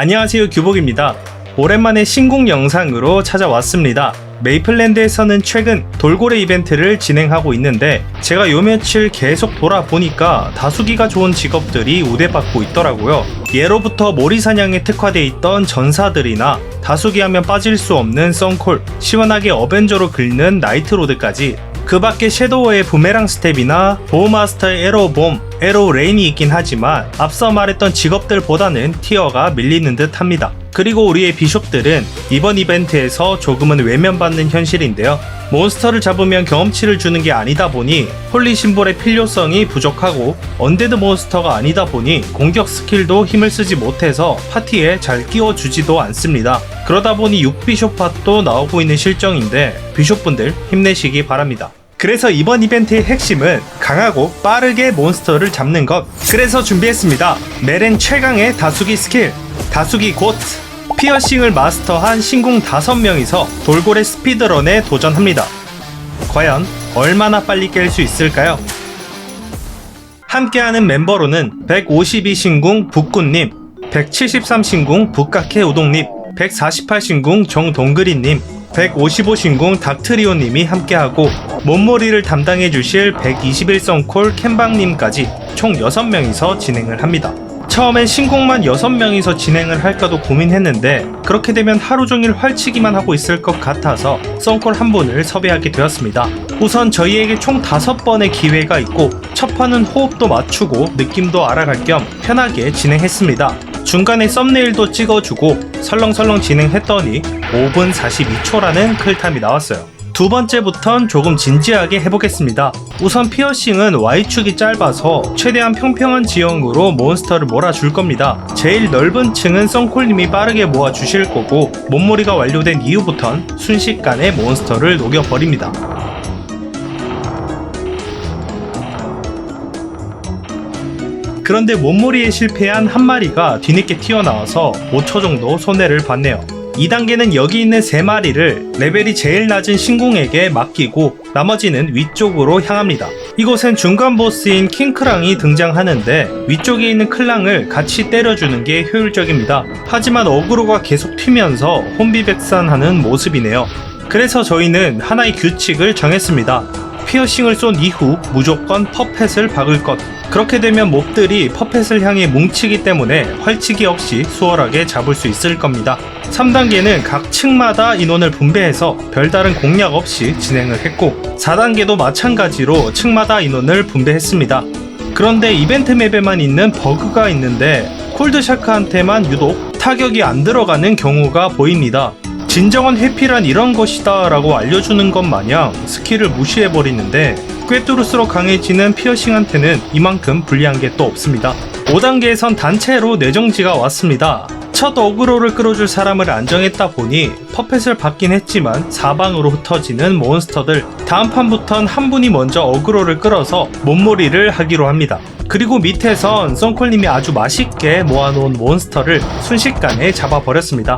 안녕하세요 규복입니다. 오랜만에 신곡 영상으로 찾아왔습니다. 메이플랜드에서는 최근 돌고래 이벤트를 진행하고 있는데 제가 요 며칠 계속 돌아보니까 다수기가 좋은 직업들이 우대받고 있더라고요. 예로부터 모리사냥에 특화돼 있던 전사들이나 다수기 하면 빠질 수 없는 썬콜, 시원하게 어벤져로 긁는 나이트로드까지 그 밖에 섀도우의 부메랑 스텝이나 보호마스터의 에로봄, 에로 레인이 있긴 하지만 앞서 말했던 직업들보다는 티어가 밀리는 듯 합니다. 그리고 우리의 비숍들은 이번 이벤트에서 조금은 외면받는 현실인데요. 몬스터를 잡으면 경험치를 주는 게 아니다 보니 홀리 심볼의 필요성이 부족하고 언데드 몬스터가 아니다 보니 공격 스킬도 힘을 쓰지 못해서 파티에 잘 끼워주지도 않습니다. 그러다 보니 6비숍 팟도 나오고 있는 실정인데 비숍분들 힘내시기 바랍니다. 그래서 이번 이벤트의 핵심은 강하고 빠르게 몬스터를 잡는 것. 그래서 준비했습니다. 메렌 최강의 다수기 스킬, 다수기 곧 피어싱을 마스터한 신궁 5명이서 돌고래 스피드런에 도전합니다. 과연 얼마나 빨리 깰 수 있을까요? 함께하는 멤버로는 152 신궁 북군님, 173 신궁 북각해 우동님, 148 신궁 정동그리님, 155 신궁 닥트리오님이 함께하고 몸머리를 담당해 주실 121성 콜 캔방님까지 총 6명이서 진행을 합니다. 처음엔 신곡만 6명이서 진행을 할까도 고민했는데 그렇게 되면 하루 종일 활치기만 하고 있을 것 같아서 썬콜 한 분을 섭외하게 되었습니다. 우선 저희에게 총 5번의 기회가 있고 첫 판은 호흡도 맞추고 느낌도 알아갈 겸 편하게 진행했습니다. 중간에 썸네일도 찍어주고 설렁설렁 진행했더니 5분 42초라는 클탐이 나왔어요. 두 번째부턴 조금 진지하게 해보겠습니다. 우선 피어싱은 Y축이 짧아서 최대한 평평한 지형으로 몬스터를 몰아줄 겁니다. 제일 넓은 층은 썬콜님이 빠르게 모아주실 거고 몸무리가 완료된 이후부턴 순식간에 몬스터를 녹여버립니다. 그런데 몸무리에 실패한 한 마리가 뒤늦게 튀어나와서 5초 정도 손해를 봤네요. 2단계는 여기 있는 3마리를 레벨이 제일 낮은 신궁에게 맡기고 나머지는 위쪽으로 향합니다. 이곳엔 중간 보스인 킹크랑이 등장하는데 위쪽에 있는 클랑을 같이 때려주는 게 효율적입니다. 하지만 어그로가 계속 튀면서 혼비백산하는 모습이네요. 그래서 저희는 하나의 규칙을 정했습니다. 피어싱을 쏜 이후 무조건 퍼펫을 박을 것. 그렇게 되면 몹들이 퍼펫을 향해 뭉치기 때문에 활치기 없이 수월하게 잡을 수 있을 겁니다. 3단계는 각 층마다 인원을 분배해서 별다른 공략 없이 진행을 했고 4단계도 마찬가지로 층마다 인원을 분배했습니다. 그런데 이벤트 맵에만 있는 버그가 있는데 콜드샤크한테만 유독 타격이 안 들어가는 경우가 보입니다. 진정한 회피란 이런 것이다 라고 알려주는 것 마냥 스킬을 무시해버리는데 꿰뚫을수록 강해지는 피어싱한테는 이만큼 불리한 게 또 없습니다. 5단계에선 단체로 뇌정지가 왔습니다. 첫 어그로를 끌어줄 사람을 안정했다 보니 퍼펫을 받긴 했지만 사방으로 흩어지는 몬스터들 다음 판부턴 한 분이 먼저 어그로를 끌어서 몸몰이를 하기로 합니다. 그리고 밑에선 썬콜님이 아주 맛있게 모아놓은 몬스터를 순식간에 잡아버렸습니다.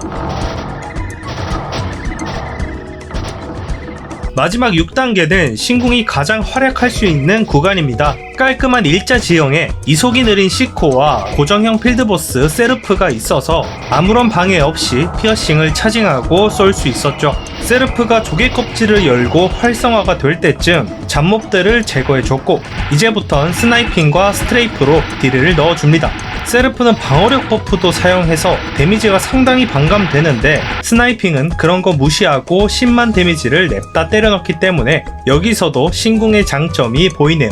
마지막 6단계는 신궁이 가장 활약할 수 있는 구간입니다. 깔끔한 일자 지형에 이속이 느린 시코와 고정형 필드보스 세르프가 있어서 아무런 방해 없이 피어싱을 차징하고 쏠 수 있었죠. 세르프가 조개 껍질을 열고 활성화가 될 때쯤 잡몹들을 제거해줬고 이제부턴 스나이핑과 스트레이프로 딜을 넣어줍니다. 세르프는 방어력 버프도 사용해서 데미지가 상당히 반감되는데 스나이핑은 그런 거 무시하고 10만 데미지를 냅다 때려넣기 때문에 여기서도 신궁의 장점이 보이네요.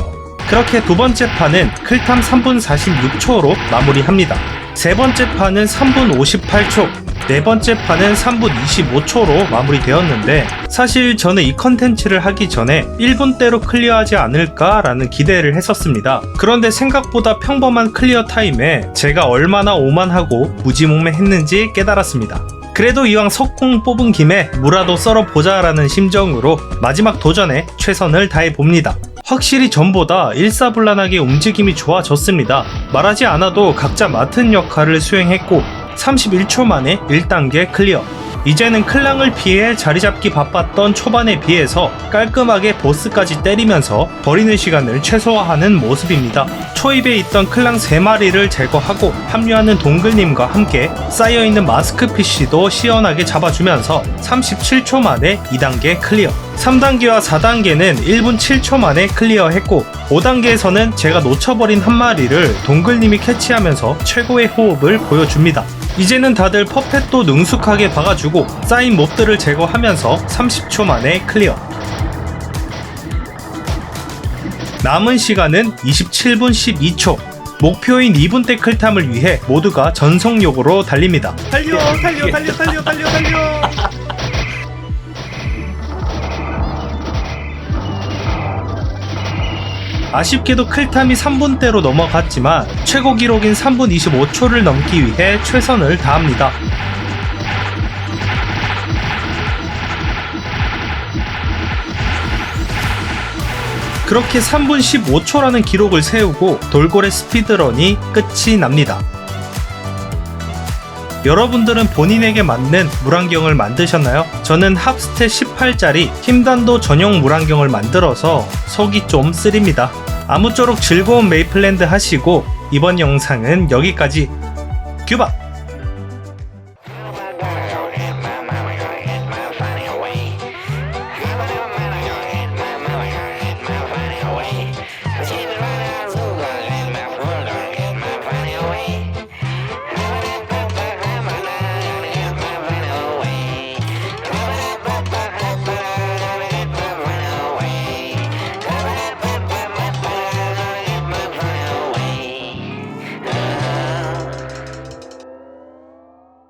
그렇게 두 번째 판은 클탐 3분 46초로 마무리합니다. 세 번째 판은 3분 58초, 네 번째 판은 3분 25초로 마무리되었는데 사실 저는 이 컨텐츠를 하기 전에 1분대로 클리어하지 않을까라는 기대를 했었습니다. 그런데 생각보다 평범한 클리어 타임에 제가 얼마나 오만하고 무지몽매했는지 깨달았습니다. 그래도 이왕 석궁 뽑은 김에 무라도 썰어보자 라는 심정으로 마지막 도전에 최선을 다해봅니다. 확실히 전보다 일사불란하게 움직임이 좋아졌습니다. 말하지 않아도 각자 맡은 역할을 수행했고 31초 만에 1단계 클리어. 이제는 클랑을 피해 자리 잡기 바빴던 초반에 비해서 깔끔하게 보스까지 때리면서 버리는 시간을 최소화하는 모습입니다. 초입에 있던 클랑 3마리를 제거하고 합류하는 동글님과 함께 쌓여있는 마스크피쉬도 시원하게 잡아주면서 37초 만에 2단계 클리어. 3단계와 4단계는 1분 7초 만에 클리어했고 5단계에서는 제가 놓쳐버린 한 마리를 동글님이 캐치하면서 최고의 호흡을 보여줍니다. 이제는 다들 퍼펫도 능숙하게 박아주고 쌓인 몹들을 제거하면서 30초 만에 클리어. 남은 시간은 27분 12초. 목표인 2분대 클탐을 위해 모두가 전속력으로 달립니다. 달려, 달려, 달려, 달려, 달려, 달려. 아쉽게도 클탐이 3분대로 넘어갔지만 최고 기록인 3분 25초를 넘기 위해 최선을 다합니다. 그렇게 3분 15초라는 기록을 세우고 돌고래 스피드런이 끝이 납니다. 여러분들은 본인에게 맞는 물안경을 만드셨나요? 저는 합스탯 18짜리 힘단도 전용 물안경을 만들어서 속이 좀 쓰립니다. 아무쪼록 즐거운 메이플랜드 하시고 이번 영상은 여기까지. 규바!